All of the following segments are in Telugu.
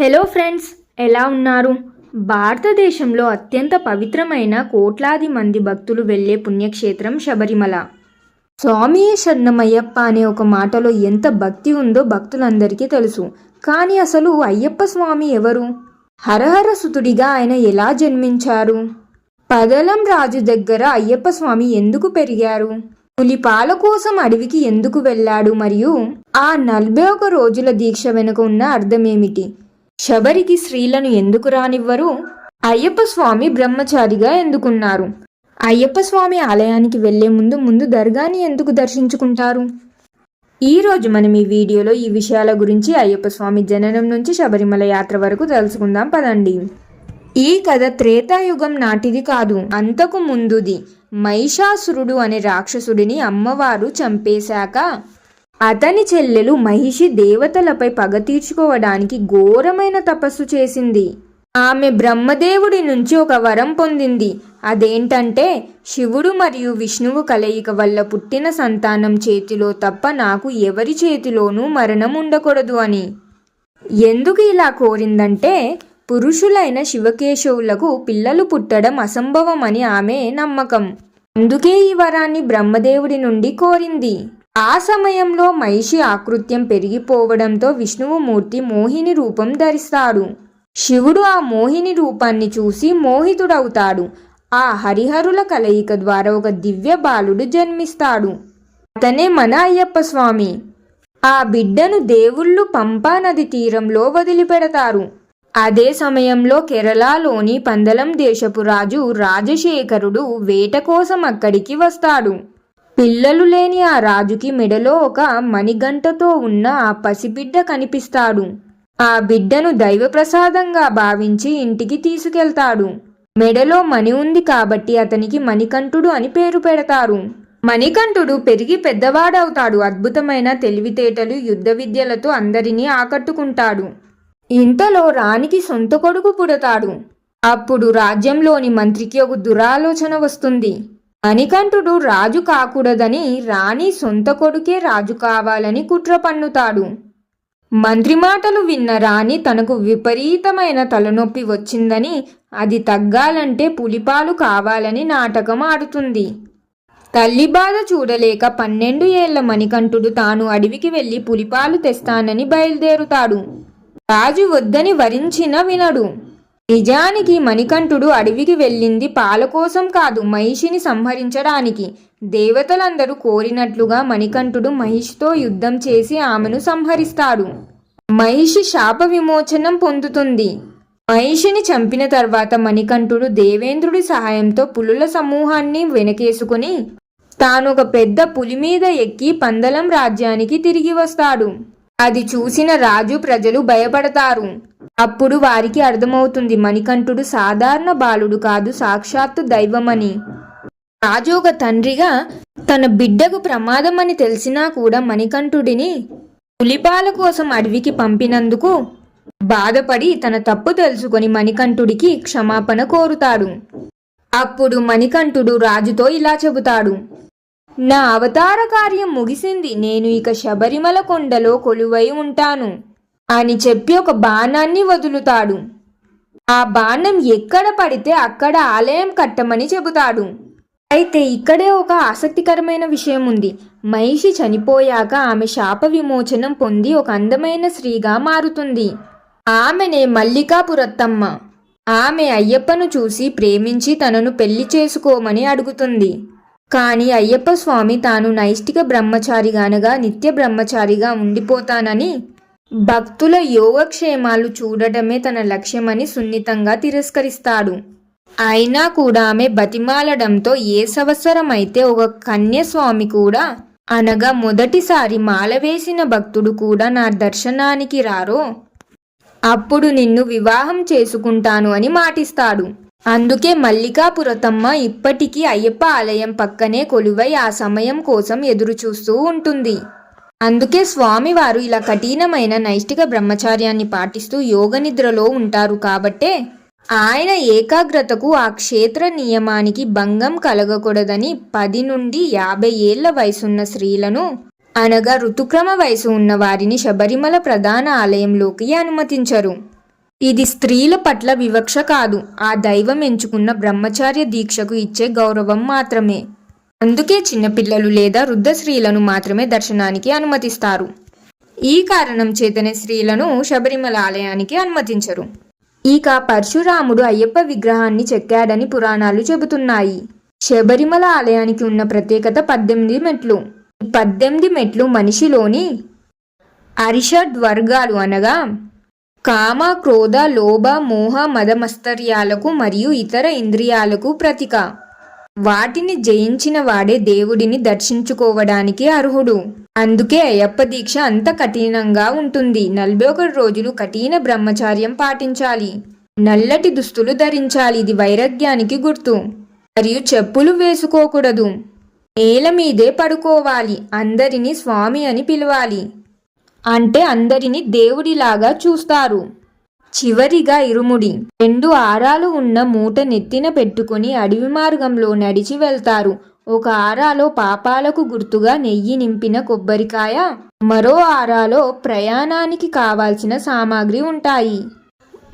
హలో ఫ్రెండ్స్ ఎలా ఉన్నారు? భారతదేశంలో అత్యంత పవిత్రమైన కోట్లాది మంది భక్తులు వెళ్ళే పుణ్యక్షేత్రం శబరిమల. స్వామి శరణమయ్యప్ప అనే ఒక మాటలో ఎంత భక్తి ఉందో భక్తులందరికీ తెలుసు. కానీ అసలు అయ్యప్ప స్వామి ఎవరు? హరహర సుతుడిగా ఆయన ఎలా జన్మించారు? పదలం రాజు దగ్గర అయ్యప్ప స్వామి ఎందుకు పెరిగారు? పులిపాల కోసం అడవికి ఎందుకు వెళ్ళాడు? మరియు ఆ నలభై ఒక రోజుల దీక్ష వెనుక ఉన్న అర్థమేమిటి? శబరికి స్త్రీలను ఎందుకు రానివ్వరు? అయ్యప్ప స్వామి బ్రహ్మచారిగా ఎందుకున్నారు? అయ్యప్ప స్వామి ఆలయానికి వెళ్ళే ముందు ముందు దర్గాని ఎందుకు దర్శించుకుంటారు? ఈరోజు మనం ఈ వీడియోలో ఈ విషయాల గురించి అయ్యప్ప స్వామి జననం నుంచి శబరిమల యాత్ర వరకు తెలుసుకుందాం పదండి. ఈ కథ త్రేతాయుగం నాటిది కాదు. అంతకు ముందుది మహిషాసురుడు అనే రాక్షసుడిని అమ్మవారు చంపేశాక అతని చెల్లెలు మహిషి దేవతలపై పగ తీర్చుకోవడానికి ఘోరమైన తపస్సు చేసింది. ఆమె బ్రహ్మదేవుడి నుంచి ఒక వరం పొందింది. అదేంటంటే శివుడు మరియు విష్ణువు కలయిక వల్ల పుట్టిన సంతానం చేతిలో తప్ప నాకు ఎవరి చేతిలోనూ మరణం ఉండకూడదు అని. ఎందుకు ఇలా కోరిందంటే పురుషులైన శివకేశవులకు పిల్లలు పుట్టడం అసంభవం అని ఆమె నమ్మకం. అందుకే ఈ వరాన్ని బ్రహ్మదేవుడి నుండి కోరింది. ఆ సమయంలో మహిషి ఆకృత్యం పెరిగిపోవడంతో విష్ణువుమూర్తి మోహిని రూపం ధరిస్తాడు. శివుడు ఆ మోహిని రూపాన్ని చూసి మోహితుడవుతాడు. ఆ హరిహరుల కలయిక ద్వారా ఒక దివ్య బాలుడు జన్మిస్తాడు. అతనే మన అయ్యప్ప స్వామి. ఆ బిడ్డను దేవుళ్ళు పంపా నది తీరంలో వదిలిపెడతారు. అదే సమయంలో కేరళలోని పందలం దేశపు రాజు రాజశేఖరుడు వేట కోసం అక్కడికి వస్తాడు. పిల్లలు లేని ఆ రాజుకి మెడలో ఒక మణిగంటతో ఉన్న ఆ పసిబిడ్డ కనిపిస్తాడు. ఆ బిడ్డను దైవప్రసాదంగా భావించి ఇంటికి తీసుకెళ్తాడు. మెడలో మణి ఉంది కాబట్టి అతనికి మణికంఠుడు అని పేరు పెడతారు. మణికంఠుడు పెరిగి పెద్దవాడవుతాడు. అద్భుతమైన తెలివితేటలు యుద్ధ విద్యలతో అందరినీ ఆకట్టుకుంటాడు. ఇంతలో రాణికి సొంత కొడుకు పుడతాడు. అప్పుడు రాజ్యంలోని మంత్రికి ఒక దురాలోచన వస్తుంది. మణికంఠుడు రాజు కాకూడదని రాణి సొంత కొడుకే రాజు కావాలని కుట్ర పన్నుతాడు. మంత్రి మాటలు విన్న రాణి తనకు విపరీతమైన తలనొప్పి వచ్చిందని అది తగ్గాలంటే పులిపాలు కావాలని నాటకం ఆడుతుంది. తల్లి బాధ చూడలేక పన్నెండు ఏళ్ళ మణికంఠుడు తాను అడవికి వెళ్ళి పులిపాలు తెస్తానని బయలుదేరుతాడు. రాజు వద్దని వరించిన వినడు. నిజానికి మణికంఠుడు అడవికి వెళ్ళింది పాల కోసం కాదు మహిషిని సంహరించడానికి. దేవతలందరూ కోరినట్లుగా మణికంఠుడు మహిషితో యుద్ధం చేసి ఆమెను సంహరిస్తాడు. మహిషి శాప విమోచనం పొందుతుంది. మహిషిని చంపిన తర్వాత మణికంఠుడు దేవేంద్రుడి సహాయంతో పులుల సమూహాన్ని వెనకేసుకుని తాను ఒక పెద్ద పులి మీద ఎక్కి పందలం రాజ్యానికి తిరిగి వస్తాడు. అది చూసిన రాజు ప్రజలు భయపడతారు. అప్పుడు వారికి అర్థమవుతుంది మణికంఠుడు సాధారణ బాలుడు కాదు సాక్షాత్తు దైవమని. రాజు ఒక తండ్రిగా తన బిడ్డకు ప్రమాదమని తెలిసినా కూడా మణికంఠుడిని పులిపాల కోసం అడవికి పంపినందుకు బాధపడి తన తప్పు తెలుసుకొని మణికంఠుడికి క్షమాపణ కోరుతాడు. అప్పుడు మణికంఠుడు రాజుతో ఇలా చెబుతాడు. నా అవతార కార్యం ముగిసింది నేను ఇక శబరిమల కొండలో కొలువై ఉంటాను. అని చెప్పి ఒక బాణాన్ని వదులుతాడు. ఆ బాణం ఎక్కడ పడితే అక్కడ ఆలయం కట్టమని చెబుతాడు. అయితే ఇక్కడే ఒక ఆసక్తికరమైన విషయం ఉంది. మహిషి చనిపోయాక ఆమె శాప విమోచనం పొంది ఒక అందమైన స్త్రీగా మారుతుంది. ఆమెనే మల్లికాపురత్తమ్మ. ఆమె అయ్యప్పను చూసి ప్రేమించి తనను పెళ్ళి చేసుకోమని అడుగుతుంది. కానీ అయ్యప్ప స్వామి తాను నైష్టిక బ్రహ్మచారిగా అనగా నిత్య బ్రహ్మచారిగా ఉండిపోతానని భక్తుల యోగక్షేమాలు చూడటమే తన లక్ష్యమని సున్నితంగా తిరస్కరిస్తాడు. అయినా కూడా ఆమె బతిమాలడంతో ఏ సంవత్సరమైతే ఒక కన్యస్వామి కూడా అనగా మొదటిసారి మాల వేసిన భక్తుడు కూడా నా దర్శనానికి రారో? అప్పుడు నిన్ను వివాహం చేసుకుంటాను అని మాటిస్తాడు. అందుకే మల్లికాపురతమ్మ ఇప్పటికీ అయ్యప్ప ఆలయం పక్కనే కొలువై ఆ సమయం కోసం ఎదురుచూస్తూ ఉంటుంది. అందుకే స్వామివారు ఇలా కఠినమైన నైష్టిక బ్రహ్మచార్యాన్ని పాటిస్తూ యోగ నిద్రలో ఉంటారు కాబట్టే ఆయన ఏకాగ్రతకు ఆ క్షేత్ర నియమానికి భంగం కలగకూడదని పది నుండి యాభై ఏళ్ళ వయసున్న స్త్రీలను అనగా ఋతుక్రమ వయసు ఉన్న వారిని శబరిమల ప్రధాన ఆలయంలోకి అనుమతించరు. ఇది స్త్రీల పట్ల వివక్ష కాదు ఆ దైవం ఎంచుకున్న బ్రహ్మచార్య దీక్షకు ఇచ్చే గౌరవం మాత్రమే. అందుకే చిన్నపిల్లలు లేదా వృద్ధ స్త్రీలను మాత్రమే దర్శనానికి అనుమతిస్తారు. ఈ కారణం చేతనే స్త్రీలను శబరిమల ఆలయానికి అనుమతించరు. ఇక పరశురాముడు అయ్యప్ప విగ్రహాన్ని చెక్కాడని పురాణాలు చెబుతున్నాయి. శబరిమల ఆలయానికి ఉన్న ప్రత్యేకత పద్దెనిమిది మెట్లు. ఈ పద్దెనిమిది మెట్లు మనిషిలోని అరిషడ్ వర్గాలు అనగా కామ క్రోధ లోభ మోహ మదమస్తర్యాలకు మరియు ఇతర ఇంద్రియాలకు ప్రతీక. వాటిని జయించిన వాడే దేవుడిని దర్శించుకోవడానికి అర్హుడు. అందుకే అయ్యప్ప దీక్ష అంత కఠినంగా ఉంటుంది. నలభై ఒకటి రోజులు కఠిన బ్రహ్మచార్యం పాటించాలి. నల్లటి దుస్తులు ధరించాలి. ఇది వైరాగ్యానికి గుర్తు. మరియు చెప్పులు వేసుకోకూడదు. నేల మీదే పడుకోవాలి. అందరినీ స్వామి అని పిలవాలి. అంటే అందరినీ దేవుడిలాగా చూస్తారు. చివరిగా ఇరుముడి. రెండు ఆరాలు ఉన్న మూట నెత్తిన పెట్టుకుని అడవి మార్గంలో నడిచి వెళ్తారు. ఒక ఆరాలో పాపాలకు గుర్తుగా నెయ్యి నింపిన కొబ్బరికాయ మరో ఆరాలో ప్రయాణానికి కావాల్సిన సామాగ్రి ఉంటాయి.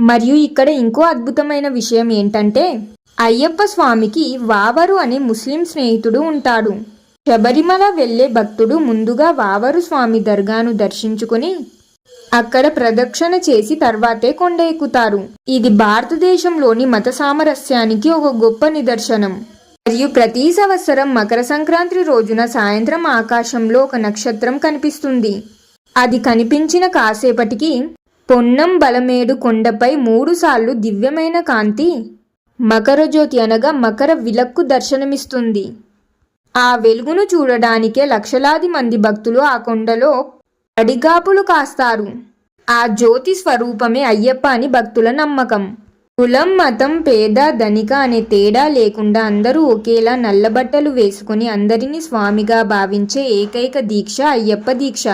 మరియు ఇక్కడ ఇంకో అద్భుతమైన విషయం ఏంటంటే అయ్యప్ప స్వామికి వావరు అనే ముస్లిం స్నేహితుడు ఉంటాడు. శబరిమల వెళ్ళే భక్తుడు ముందుగా వావరు స్వామి దర్గాను దర్శించుకుని అక్కడ ప్రదక్షిణ చేసి తర్వాతే కొండ ఎక్కుతారు ఇది భారతదేశంలోని మత సామరస్యానికి ఒక గొప్ప నిదర్శనం. మరియు ప్రతి సంవత్సరం మకర సంక్రాంతి రోజున సాయంత్రం ఆకాశంలో ఒక నక్షత్రం కనిపిస్తుంది. అది కనిపించిన కాసేపటికి పొన్నం బలమేడు కొండపై మూడుసార్లు దివ్యమైన కాంతి మకర జ్యోతి అనగా మకర విలక్కు దర్శనమిస్తుంది. ఆ వెలుగును చూడడానికే లక్షలాది మంది భక్తులు ఆ కొండలో అడిగాపులు కాస్తారు. ఆ జ్యోతి స్వరూపమే అయ్యప్ప అని భక్తుల నమ్మకం. కులం మతం పేద ధనిక అనే తేడా లేకుండా అందరూ ఒకేలా నల్లబట్టలు వేసుకుని అందరినీ స్వామిగా భావించే ఏకైక దీక్ష అయ్యప్ప దీక్ష.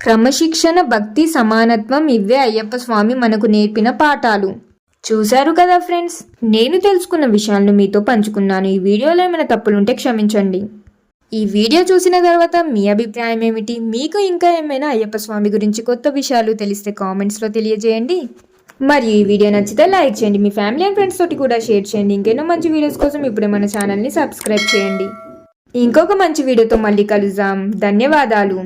క్రమశిక్షణ భక్తి సమానత్వం ఇవే అయ్యప్ప స్వామి మనకు నేర్పిన పాఠాలు. చూశారు కదా ఫ్రెండ్స్? నేను తెలుసుకున్న విషయాలను మీతో పంచుకున్నాను. ఈ వీడియోలో ఏమైనా తప్పులుంటే క్షమించండి. ఈ వీడియో చూసిన తర్వాత మీ అభిప్రాయం ఏమిటి? మీకు ఇంకా ఏమైనా అయ్యప్ప స్వామి గురించి కొత్త విషయాలు తెలిస్తే కామెంట్స్లో తెలియజేయండి. మరియు ఈ వీడియో నచ్చితే లైక్ చేయండి. మీ ఫ్యామిలీ అండ్ ఫ్రెండ్స్ తోటి కూడా షేర్ చేయండి. ఇంకెన్నో మంచి వీడియోస్ కోసం ఇప్పుడే మన ఛానల్ని సబ్స్క్రైబ్ చేయండి. ఇంకొక మంచి వీడియోతో మళ్ళీ కలుద్దాం. ధన్యవాదాలు.